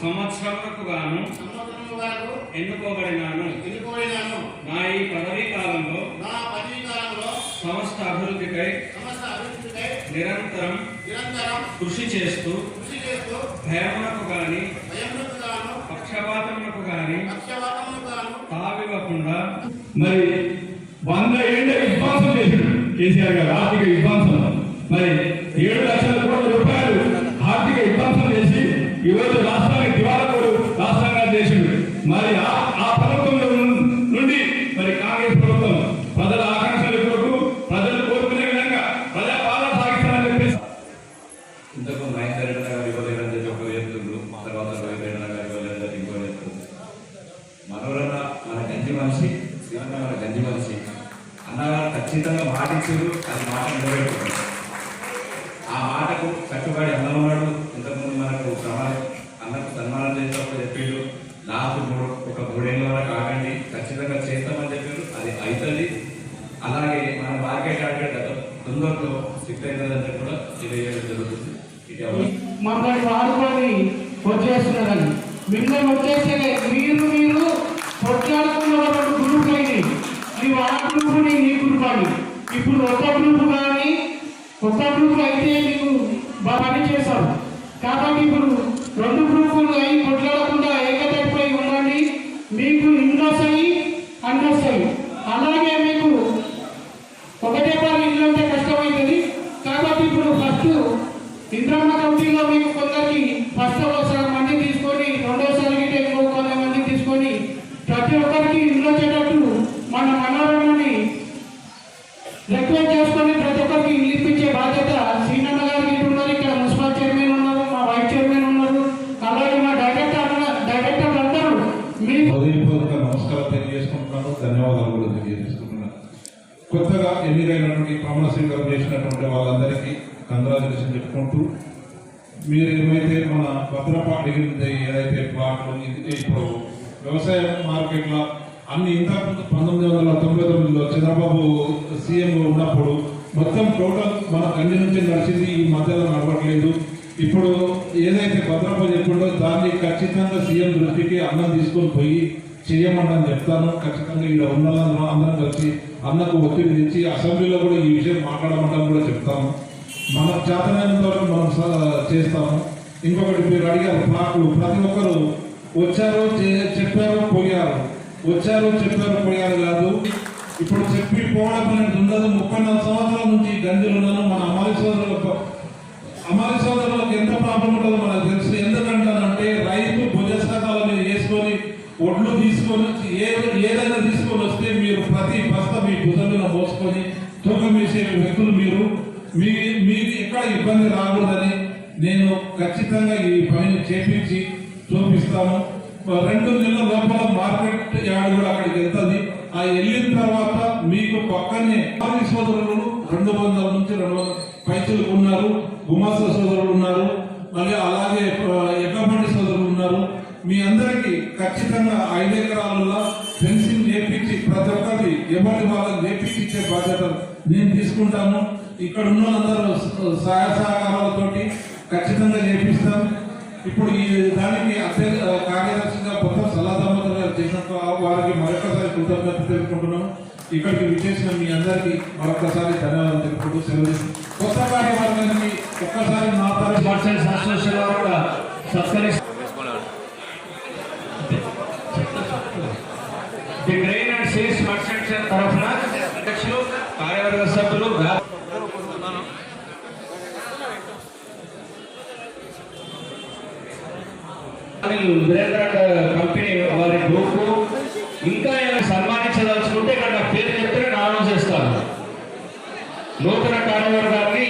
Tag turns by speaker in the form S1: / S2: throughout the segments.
S1: సంవత్సరములకు గాను ఎన్నుకోబడినాను.
S2: ఎన్నుకోబడినాను.
S1: నా ఈ పదవీ కాలంలో
S2: నా పదవీ కాలంలో
S1: సమస్త అభివృద్ధికై
S2: సమస్త అభివృద్ధికై
S1: నిరంతరం
S2: నిరంతరం
S1: కృషి చేస్తూ
S2: కృషి చేస్తూ
S1: భయమునకు గాని
S2: భయములకు గాను
S1: పక్షపాతమునకు గాని
S2: గాను
S1: తావివ్వకుండా
S3: మరి వంద ఏళ్ళ విధ్వంసం చేసిండు కేసీఆర్ గారు ఆర్థిక విధ్వంసం మరి ఏడు లక్షల కోట్ల రూపాయలు ఆర్థిక విధ్వంసం చేసి ఈరోజు రాష్ట్రానికి దివాలకుడు రాష్ట్రంగా చేసిండు. మరి ఆ ప్రభుత్వంలో నుండి మరి కాంగ్రెస్ ప్రభుత్వం ప్రజల ఆకాంక్షల కొరకు ప్రజలు కోరుకునే విధంగా ప్రజా పాలన సాగిస్తారని చెప్పేసి
S4: ఇంతకు మహేందర్ రెడ్డి గారు ఇవ్వలేదని చెప్పి ఒక చెప్తుండ్రు. తర్వాత రోహిత్ రెడ్డి గారు ఇవ్వలేదని ఇంకో చెప్తుండ్రు. మనోరన్న మన గంజి మనిషి శివన్న మన గంజి మనిషి. అన్నగారు ఖచ్చితంగా మాటించారు అది మాట నిలబెట్టుకున్నారు ఆ మాటకు కట్టుబడి నాకు మూడు ఒక మూడేళ్ళ వరకు ఆగండి. ఖచ్చితంగా చేస్తామని చెప్పారు. అది అవుతుంది అలాగే మన మార్కెట్ ఆర్కెట్ తొందరలో సిక్ అవుతుందని కూడా తెలియజేయడం జరుగుతుంది. ఇది ఎవరు?
S5: మమ్మల్ని వాడుకొని వచ్చేస్తున్నారని మిమ్మల్ని వచ్చేసే మీరు మీరు కొట్లాడుకున్న గ్రూప్ అయింది నీవు ఆ గ్రూప్ నీ గ్రూప్ అని ఇప్పుడు కొత్త గ్రూప్ కానీ కొత్త గ్రూప్ అయితే నీకు బాగా పని చేశావు కాబట్టి ఇప్పుడు రెండు గ్రూపులు అయి కొట్లాడకుండా ఏకత మీకు ఇంగ్రెస్ అయ్యి అండర్స్ అయ్యి అలాగే మీకు ఒకటే పని ఇల్లు అంటే కష్టమైంది కాబట్టి ఇప్పుడు ఫస్ట్ ఇంద్రమ్మ కమిటీలో మీకు
S6: ధన్యవాదాలు కూడా తెలియజేసుకుంటున్నాను కొత్తగా ఎన్నికైనటువంటి ప్రమాణ స్వీకారం చేసినటువంటి వాళ్ళందరికీ కంగ్రాచులేషన్ చెప్పుకుంటూ మీరు ఏమైతే మన భద్రపాటి ఏదైతే ప్లాట్లు ఇప్పుడు వ్యవసాయ మార్కెట్లో అన్ని ఇంత పంతొమ్మిది వందల తొంభై తొమ్మిదిలో చంద్రబాబు సీఎంగా ఉన్నప్పుడు మొత్తం టోటల్ మన కంటి నుంచి నడిచింది ఈ మధ్యలో నడవట్లేదు. ఇప్పుడు ఏదైతే భద్రప చెప్పిండో దాన్ని ఖచ్చితంగా సీఎం దృష్టికి అన్నం తీసుకొని పోయి చేయమని చెప్తాను. ఖచ్చితంగా ఇక్కడ ఉన్న అందరం కలిసి అన్నకు ఒత్తిడి తెచ్చి అసెంబ్లీలో కూడా ఈ విషయం మాట్లాడమంటాం కూడా చెప్తాము మన చేతనైనంత వరకు మనం చేస్తాము. ఇంకొకటి మీరు అడిగారు ప్లాట్లు ప్రతి ఒక్కరు వచ్చారు చెప్పారు పోయారు. వచ్చారు చెప్పారు పోయారు కాదు. ఇప్పుడు చెప్పి పోవడం ఉండదు ముప్పై నాలుగు సంవత్సరాల నుంచి గంజలు ఉన్నాను మన అమ్మాయి సోదరులకు అమ్మాయి సోదరులకు ఎంత ప్రాబ్లం ఉంటుందో మనకు తెలుసు. ఎందుకంటాను తీసుకొని వచ్చి ఏ ఏదైనా తీసుకొని వస్తే మీరు ప్రతి బస్త మీ భుజం మీద మోసుకొని తూకం వేసే వ్యక్తులు మీరు. మీ మీకు ఎక్కడ ఇబ్బంది రాకూడదని నేను ఖచ్చితంగా ఈ పనిని చేపించి చూపిస్తాను. రెండు నెలల లోపల మార్కెట్ యార్డ్ కూడా అక్కడికి వెళ్తుంది. ఆ వెళ్ళిన తర్వాత మీకు పక్కనే ఆది సోదరులు రెండు వందల నుంచి రెండు వందల పైసలు ఉన్నారు. గుమాస సోదరులు ఉన్నారు. మళ్ళీ అలాగే ఎక్కబండి సోదరులు ఉన్నారు. మీ అందరికీ ఖచ్చితంగా ఐదే ఇచ్చే బాధ్యత మేము తీసుకుంటాము ఇక్కడ ఉన్న వాళ్ళందరూ సహాయ సహకారాలతోటి ఖచ్చితంగా చేపిస్తాం ఇప్పుడు ఈ దానికి అత్యంత కార్యదర్శిగా కొత్త సలహాదామోదర్ గారు చేసినట్టు వారికి మరొకసారి కృతజ్ఞత తెలుపుకుంటున్నాం ఇక్కడికి విచ్చేసిన మీ అందరికీ మరొకసారి ధన్యవాదాలు తెలుపుకుంటూ సెలవు కొత్త కార్యవర్గానికి ఒక్కసారి నా తరఫు
S1: సత్కరిస్తారు అనిల్ వీరేంద్ర కంపెనీ వారి గ్రూప్ ఇంకా ఏమైనా సన్మానించదలుచుకుంటే ఇక్కడ నా పేరు చెప్తే నేను అనౌన్స్ చేస్తాను నూతన కార్యవర్గాన్ని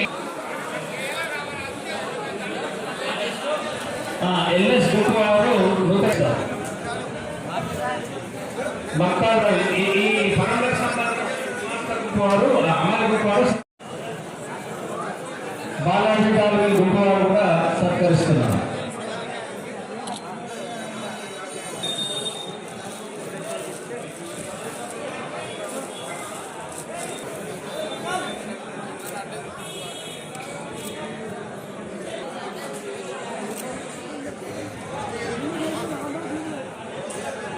S1: ఎల్ఎస్ గ్రూప్ వారు నూతన భక్తాలు ఈ పనులకు సంబంధించిన వారు అమలు గ్రూప్ వారు బాలాజీ గారు గ్రూప్ వారు కూడా సత్కరిస్తున్నారు.